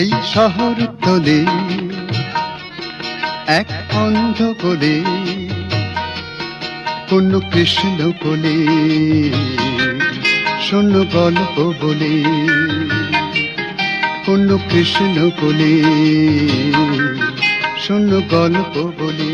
এই শহর তোলে, এক অন্ধ কোলে, কোন কৃষ্ণ কোলে শূন্য গল্প বলে, কোন কৃষ্ণ কোলে শূন্য গল্প বলে।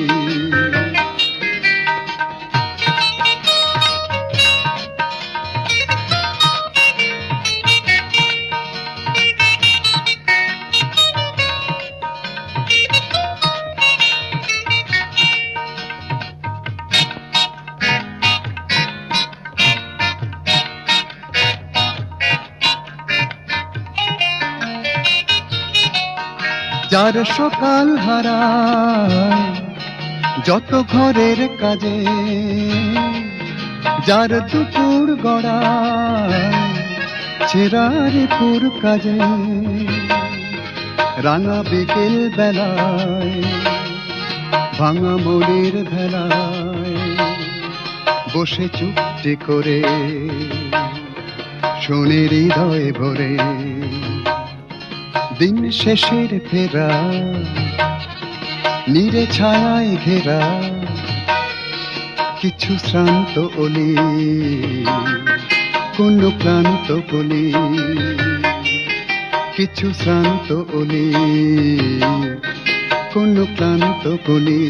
যার সকাল হারায় যত ঘরের কাজে, যার দুপুর গড়ায় ছেড়ার পুর কাজে। রাঙা বিকেল বেলায়, ভাঙা মনের ভেলায় বসে চুপটি করে শোনে হৃদয় ভরে। দিন শেষের ফেরা, নিরে ছায়ায় ঘেরা, কিছু শ্রান্ত অলি কোন ক্লান্ত বলি কিছু শ্রান্ত অলি কোন ক্লান্ত কলি।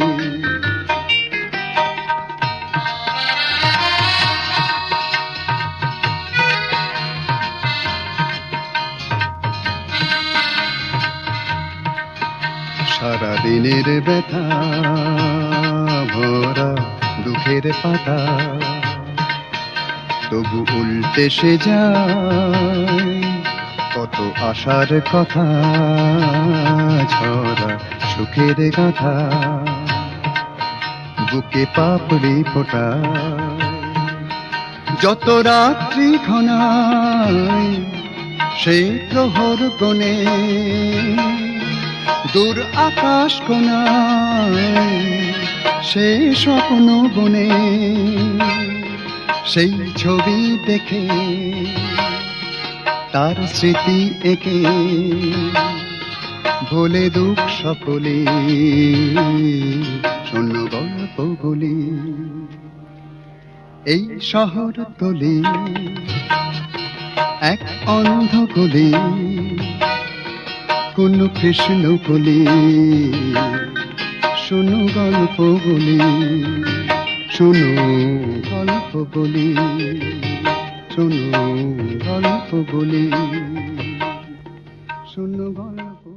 সারা দিনের ব্যথা, ভরা দুঃখের পাতা। তবু উল্টে সে যায়, কত আশার কথা, ঝরা সুখের গাথা। বুকে পাপড়ি ফোটা যত রাত্রি ঘনায়, সেই প্রহর গনে দূর আকাশ কোনায় সেই স্বপ্ন বনে, সেই ছবি দেখে তার স্মৃতি একে ভোলে দুঃখ সকলে, শূন্য গল্প বলি। এই শহর তোলে এক অন্ধ গলি কোনো কৃষ্ণ বলি শোনো গল্প বলি শোনো গল্প বলি শোনো গল্প বলি শোনো গল্প